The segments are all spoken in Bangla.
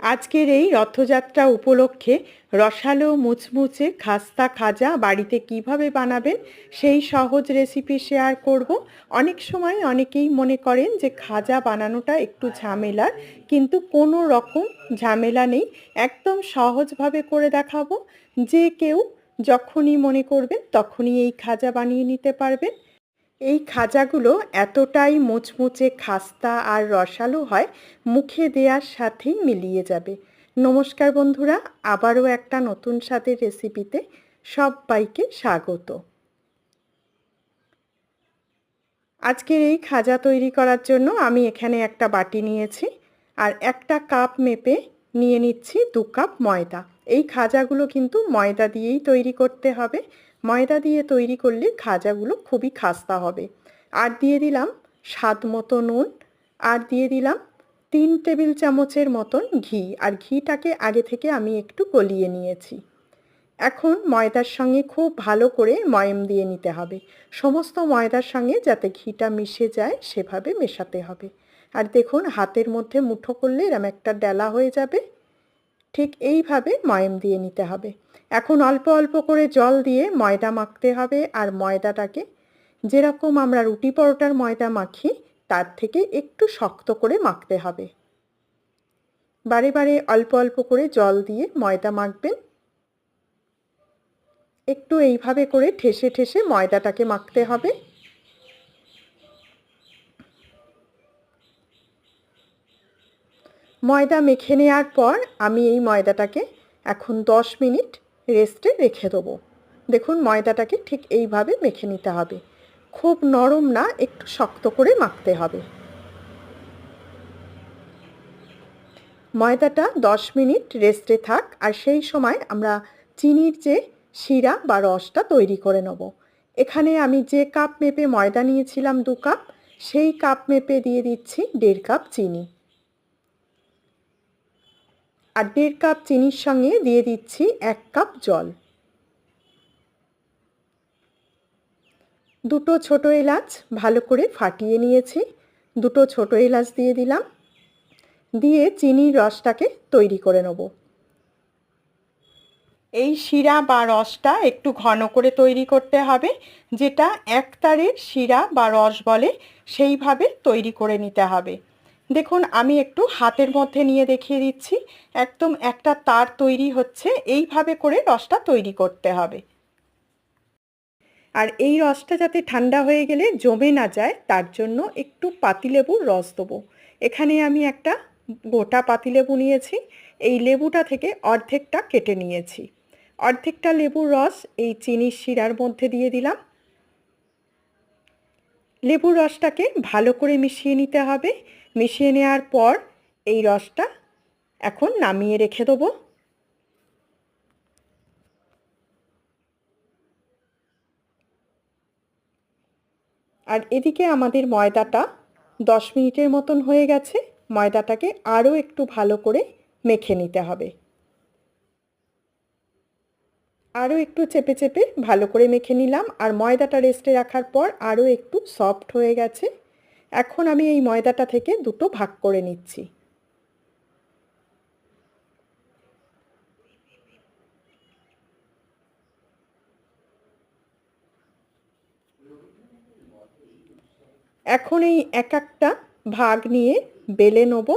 আজকের এই রথযাত্রা উপলক্ষে রসালো মুচমুচে খাস্তা খাজা বাড়িতে কীভাবে বানাবেন সেই সহজ রেসিপি শেয়ার করব। অনেক সময় অনেকেই মনে করেন যে খাজা বানানোটা একটু ঝামেলার, কিন্তু কোনো রকম ঝামেলা নেই। একদম সহজভাবে করে দেখাবো। যে কেউ যখনই মনে করবেন তখনই এই খাজা বানিয়ে নিতে পারবেন। এই খাজাগুলো এতটাই মুচমুচে খাস্তা আর রসালো হয়, মুখে দেওয়ার সাথেই মিলিয়ে যাবে। নমস্কার বন্ধুরা, আবারও একটা নতুন স্বাদের রেসিপিতে সবাইকে স্বাগত। আজকের এই খাজা তৈরি করার জন্য আমি এখানে একটা বাটি নিয়েছি আর একটা কাপ মেপে নিয়ে নিচ্ছি দু কাপ ময়দা। এই খাজাগুলো কিন্তু ময়দা দিয়েই তৈরি করতে হবে। ময়দা দিয়ে তৈরি করলে খাজাগুলো খুবই খাস্তা হবে। আর দিয়ে দিলাম স্বাদ মতো নুন। আর দিয়ে দিলাম তিন টেবিল চামচের মতন ঘি। আর ঘিটাকে আগে থেকে আমি একটু গলিয়ে নিয়েছি। এখন ময়দার সঙ্গে খুব ভালো করে ময়ম দিয়ে নিতে হবে। সমস্ত ময়দার সঙ্গে যাতে ঘিটা মিশে যায় সেভাবে মেশাতে হবে। আর দেখুন হাতের মধ্যে মুঠো করলে এরম একটা ডেলা হয়ে যাবে। ঠিক এইভাবে ময়ম দিয়ে নিতে হবে। এখন অল্প অল্প করে জল দিয়ে ময়দা মাখতে হবে আর ময়দাটাকে যেরকম আমরা রুটি পরোটার ময়দা মাখি, তার থেকে একটু শক্ত করে মাখতে হবে। বারে বারে অল্প অল্প করে জল দিয়ে ময়দা মাখবেন। একটু এইভাবে করে ঠেসে ঠেসে ময়দাটাকে মাখতে হবে। ময়দা মেখে নেওয়ার পর আমি এই ময়দাটাকে এখন দশ মিনিট রেস্টে রেখে দেবো। দেখুন, ময়দাটাকে ঠিক এইভাবে মেখে নিতে হবে। খুব নরম না, একটু শক্ত করে মাখতে হবে। ময়দাটা দশ মিনিট রেস্টে থাক, আর সেই সময় আমরা চিনির যে শিরা বা রসটা তৈরি করে নেব। এখানে আমি যে কাপ মেপে ময়দা নিয়েছিলাম দু কাপ, সেই কাপ মেপে দিয়ে দিচ্ছি দেড় কাপ চিনি। আর দেড় কাপ চিনির সঙ্গে দিয়ে দিচ্ছি এক কাপ জল। দুটো ছোট এলাচ ভালো করে ফাটিয়ে নিয়েছি। দুটো ছোট এলাচ দিয়ে দিলাম। দিয়ে চিনির রসটাকে তৈরি করে নেব। এই শিরা বা রসটা একটু ঘন করে তৈরি করতে হবে, যেটা একতারের শিরা বা রস বলে সেইভাবে তৈরি করে নিতে হবে। দেখুন, আমি একটু হাতের মধ্যে নিয়ে দেখিয়ে দিচ্ছি। একদম একটা তার তৈরি হচ্ছে, এইভাবে করে রসটা তৈরি করতে হবে। আর এই রসটা যাতে ঠান্ডা হয়ে গেলে জমে না যায়, তার জন্য একটু পাতিলেবুর রস দেবো। এখানে আমি একটা গোটা পাতিলেবু নিয়েছি, এই লেবুটা থেকে অর্ধেকটা কেটে নিয়েছি। অর্ধেকটা লেবুর রস এই চিনির শিরার মধ্যে দিয়ে দিলাম। লেবুর রসটাকে ভালো করে মিশিয়ে নিতে হবে। মিশিয়ে নেওয়ার পর এই রসটা এখন নামিয়ে রেখে দেবো। আর এদিকে আমাদের ময়দাটা দশ মিনিটের মতন হয়ে গেছে। ময়দাটাকে আরও একটু ভালো করে মেখে নিতে হবে। আরও একটু চেপে চেপে ভালো করে মেখে নিলাম। আর ময়দাটা রেস্টে রাখার পর আরও একটু সফট হয়ে গেছে। এখন আমি এই ময়দাটা থেকে দুটো ভাগ করে নিচ্ছি। এখন এই এক একটা ভাগ নিয়ে বেলে নেব।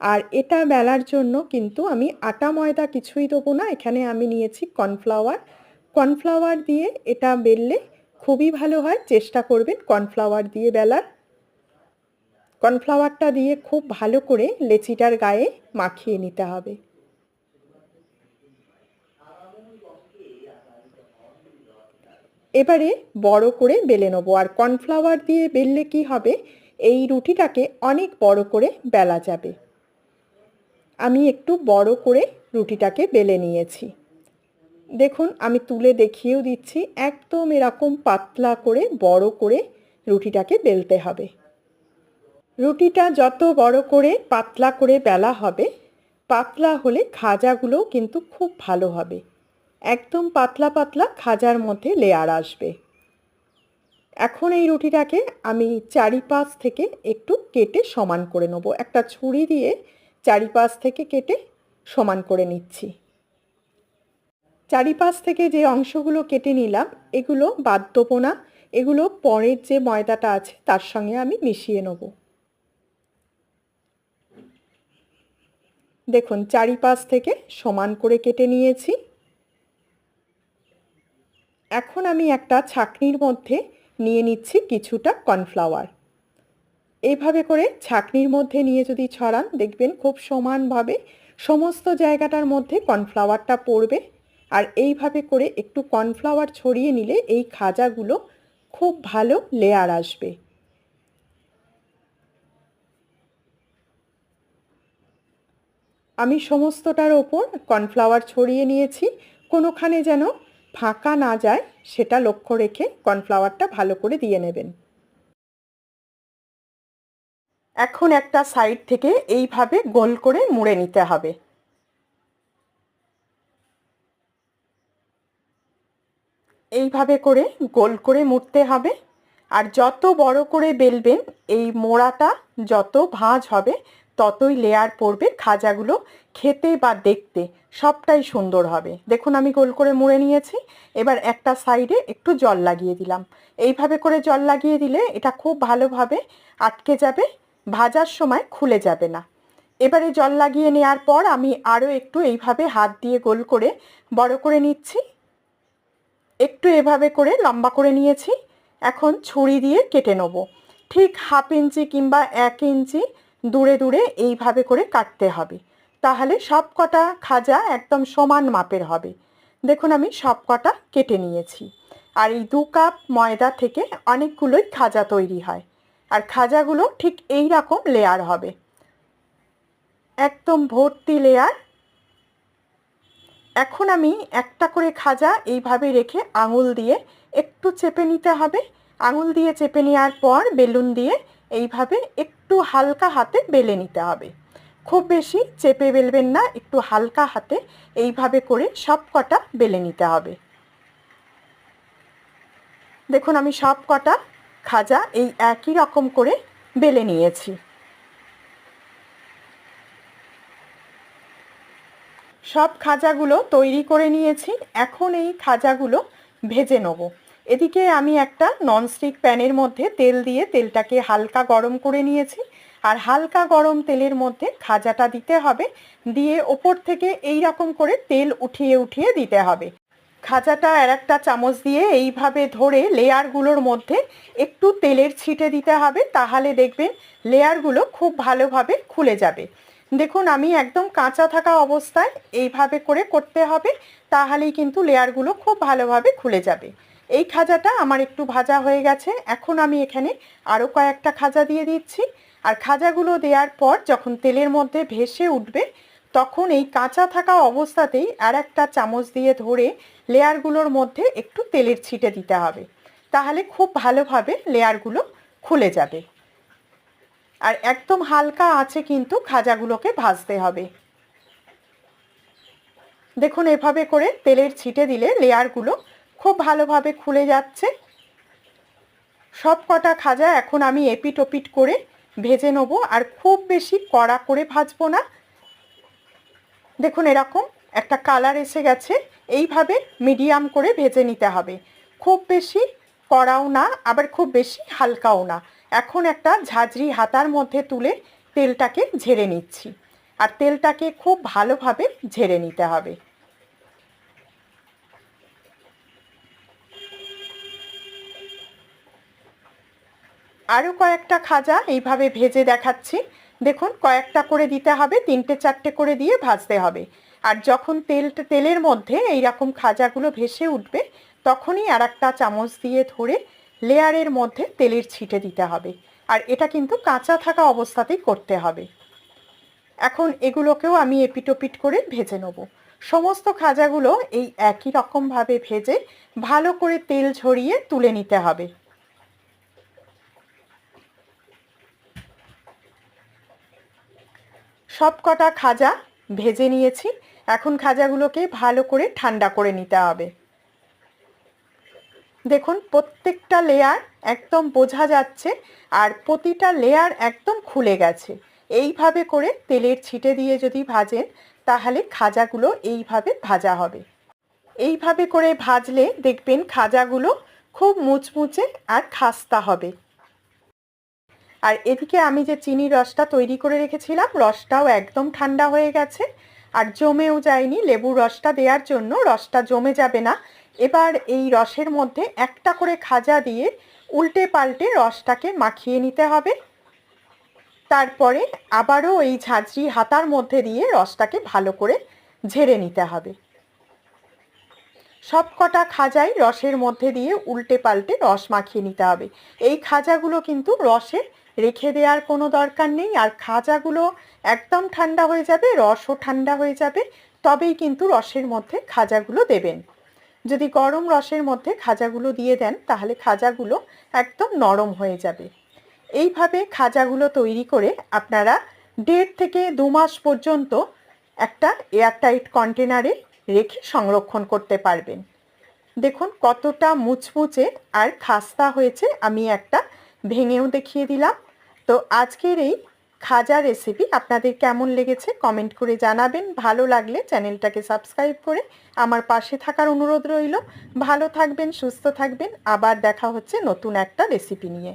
আর এটা বেলার জন্য কিন্তু আমি আটা ময়দা কিছুই দেবো না। এখানে আমি নিয়েছি কর্নফ্লাওয়ার। কর্নফ্লাওয়ার দিয়ে এটা বেললে খুবই ভালো হয়। চেষ্টা করবেন কর্নফ্লাওয়ার দিয়ে বেলার। কর্নফ্লাওয়ারটা দিয়ে খুব ভালো করে লেচিটার গায়ে মাখিয়ে নিতে হবে। এবারে বড় করে বেলে নেব। আর কর্নফ্লাওয়ার দিয়ে বেললে কি হবে? এই রুটিটাকে অনেক বড় করে বেলা যাবে। আমি একটু বড় করে রুটিটাকে বেলে নিয়েছি। দেখুন, আমি তুলে দেখিয়েও দিচ্ছি, একদম এরকম পাতলা করে বড় করে রুটিটাকে বেলতে হবে। রুটিটা যত বড় করে পাতলা করে বেলা হবে, পাতলা হলে খাজাগুলোও কিন্তু খুব ভালো হবে। একদম পাতলা পাতলা খাজার মধ্যে লেয়ার আসবে। এখন এই রুটিটাকে আমি চারিপাশ থেকে একটু কেটে সমান করে নেব। একটা ছুরি দিয়ে চারিপাশ থেকে কেটে সমান করে নিচ্ছি। চারিপাশ থেকে যে অংশগুলো কেটে নিলাম, এগুলো বাদ দেবো না এগুলো পরের যে ময়দাটা আছে তার সঙ্গে আমি মিশিয়ে নেব। দেখুন, চারিপাশ থেকে সমান করে কেটে নিয়েছি। এখন আমি একটা ছাকনির মধ্যে নিয়ে নিচ্ছি কিছুটা কর্নফ্লাওয়ার। এইভাবে করে ছাকনির মধ্যে নিয়ে যদি ছড়ান, দেখবেন খুব সমানভাবে সমস্ত জায়গাটার মধ্যে কর্নফ্লাওয়ারটা পড়বে। আর এইভাবে করে একটু কর্নফ্লাওয়ার ছড়িয়ে নিলে এই খাজাগুলো খুব ভালো লেয়ার আসবে। আমি সমস্তটার ওপর কর্নফ্লাওয়ার ছড়িয়ে নিয়েছি, কোনোখানে যেন ফাঁকা না যায় সেটা লক্ষ্য রেখে কর্নফ্লাওয়ারটা ভালো করে দিয়ে নেবেন। এখন একটা সাইড থেকে এইভাবে গোল করে মুড়ে নিতে হবে। এইভাবে করে গোল করে মুড়তে হবে আর যত বড় করে বেলবেন, এই মোড়াটা যত ভাঁজ হবে ততই লেয়ার পড়বে খাজাগুলো খেতে বা দেখতে, সবটাই সুন্দর হবে। দেখুন আমি গোল করে মুড়ে নিয়েছি, এবার একটা সাইডে একটু জল লাগিয়ে দিলাম। এইভাবে করে জল লাগিয়ে দিলে এটা খুব ভালোভাবে আটকে যাবে, ভাজার সময় খুলে যাবে না। এবারে জল লাগিয়ে নেওয়ার পর আমি আরও একটু এইভাবে হাত দিয়ে গোল করে বড় করে নিচ্ছি। একটু এভাবে করে লম্বা করে নিয়েছি, এখন ছুরি দিয়ে কেটে নেব। ঠিক হাফ ইঞ্চি কিংবা এক ইঞ্চি দূরে দূরে এইভাবে করে কাটতে হবে। তাহলে সব কটা খাজা একদম সমান মাপের হবে। দেখুন আমি সব কটা কেটে নিয়েছি। আর এই দু কাপ ময়দা থেকে অনেকগুলোই খাজা তৈরি হয়। আর খাজাগুলো ঠিক এই রকম লেয়ার হবে। একদম ভর্তি লেয়ার এখন আমি একটা করে খাজা এইভাবে রেখে আঙুল দিয়ে একটু চেপে নিতে হবে। আঙুল দিয়ে চেপে নেওয়ার পর বেলুন দিয়ে এইভাবে একটু হালকা হাতে বেলে নিতে হবে। খুব বেশি চেপে বেলবেন না, একটু হালকা হাতে এইভাবে করে সব কটা বেলে নিতে হবে। দেখুন, আমি সব কটা খাজা এই একই রকম করে বেলে নিয়েছি। সব খাজাগুলো তৈরি করে নিয়েছি। এখন এই খাজাগুলো ভেজে নেব। এদিকে আমি একটা ননস্টিক প্যানের মধ্যে তেল দিয়ে তেলটাকে হালকা গরম করে নিয়েছি। আর হালকা গরম তেলের মধ্যে খাজাটা দিতে হবে। দিয়ে ওপর থেকে এই রকম করে তেল উঠিয়ে উঠিয়ে দিতে হবে। খাজাটা আর একটা চামচ দিয়ে এইভাবে ধরে লেয়ারগুলোর মধ্যে একটু তেলের ছিটে দিতে হবে। তাহলে দেখবেন লেয়ারগুলো খুব ভালোভাবে খুলে যাবে। দেখুন, আমি একদম কাঁচা থাকা অবস্থায় এইভাবে করে করতে হবে। তাহলেই কিন্তু লেয়ারগুলো খুব ভালোভাবে খুলে যাবে। এই খাজাটা আমার একটু ভাজা হয়ে গেছে। এখন আমি এখানে আরও কয়েকটা খাজা দিয়ে দিচ্ছি। আর খাজাগুলো দেওয়ার পর যখন তেলের মধ্যে ভেসে উঠবে, তখন এই কাঁচা থাকা অবস্থাতেই আর একটা চামচ দিয়ে ধরে লেয়ারগুলোর মধ্যে একটু তেলের ছিটে দিতে হবে। তাহলে খুব ভালোভাবে লেয়ারগুলো খুলে যাবে। আর একদম হালকা আছে কিন্তু খাজাগুলোকে ভাজতে হবে। দেখুন এভাবে করে তেলের ছিটে দিলে লেয়ারগুলো খুব ভালোভাবে খুলে যাচ্ছে। সব কটা খাজা এখন আমি এপিট ওপিট করে ভেজে নেব, আর খুব বেশি কড়া করে ভাজবো না। দেখুন এরকম একটা কালার এসে গেছে, এইভাবে মিডিয়াম করে ভেজে নিতে হবে। খুব বেশি কড়াও না, আবার খুব বেশি হালকাও না। এখন একটা ঝাঁঝরি হাতার মধ্যে তুলে তেলটাকে ঝেড়ে নিচ্ছি, আর তেলটাকে খুব ভালোভাবে ঝেড়ে নিতে হবে। আরও কয়েকটা খাজা এইভাবে ভেজে দেখাচ্ছি। দেখুন, কয়েকটা করে দিতে হবে, তিনটে চারটে করে দিয়ে ভাজতে হবে। আর যখন তেল, তেলের মধ্যে এই রকম খাজাগুলো ভেসে উঠবে, তখনই আর একটা চামচ দিয়ে ধরে লেয়ারের মধ্যে তেলের ছিটে দিতে হবে। আর এটা কিন্তু কাঁচা থাকা অবস্থাতেই করতে হবে। এখন এগুলোকেও আমি এপিটোপিট করে ভেজে নেব। সমস্ত খাজাগুলো এই একই রকমভাবে ভেজে ভালো করে তেল ঝরিয়ে তুলে নিতে হবে। সব কটা খাজা ভেজে নিয়েছি। এখন খাজাগুলোকে ভালো করে ঠান্ডা করে নিতে হবে। দেখুন, প্রত্যেকটা লেয়ার একদম বোঝা যাচ্ছে আর প্রতিটা লেয়ার একদম খুলে গেছে। এইভাবে করে তেলের ছিটে দিয়ে যদি ভাজেন, তাহলে খাজাগুলো এইভাবে ভাজা হবে। এইভাবে করে ভাজলে দেখবেন খাজাগুলো খুব মুচমুচে আর খাস্তা হবে। আর এদিকে আমি যে চিনি রসটা তৈরি করে রেখেছিলাম, রসটাও একদম ঠান্ডা হয়ে গেছে। আর জমেও যায়নি, লেবুর রসটা দেওয়ার জন্য রসটা জমে যাবে না। এবার এই রসের মধ্যে একটা করে খাজা দিয়ে উল্টে পাল্টে রসটাকে মাখিয়ে নিতে হবে। তারপরে আবারও এই ঝাঁঝরি হাতার মধ্যে দিয়ে রসটাকে ভালো করে ঝেড়ে নিতে হবে। সব কটা খাজাই রসের মধ্যে দিয়ে উল্টে পাল্টে রস মাখিয়ে নিতে হবে। এই খাজাগুলো কিন্তু রসে রেখে দেওয়ার কোনো দরকার নেই। আর খাজাগুলো একদম ঠান্ডা হয়ে যাবে, রসও ঠান্ডা হয়ে যাবে, তবেই কিন্তু রসের মধ্যে খাজাগুলো দেবেন। যদি গরম রসের মধ্যে খাজাগুলো দিয়ে দেন, তাহলে খাজাগুলো একদম নরম হয়ে যাবে। এইভাবে খাজাগুলো তৈরি করে আপনারা দেড় থেকে দু মাস পর্যন্ত একটা এয়ারটাইট কন্টেনারে রেখে সংরক্ষণ করতে পারবেন। দেখুন কতটা মুচমুচে আর খাস্তা হয়েছে। আমি একটা ভেঙেও দেখিয়ে দিলাম। তো আজকের এই খাজা রেসিপি আপনাদের কেমন লেগেছে কমেন্ট করে জানাবেন। ভালো লাগলে চ্যানেলটাকে সাবস্ক্রাইব করে আমার পাশে থাকার অনুরোধ রইল। ভালো থাকবেন, সুস্থ থাকবেন। আবার দেখা হচ্ছে নতুন একটা রেসিপি নিয়ে।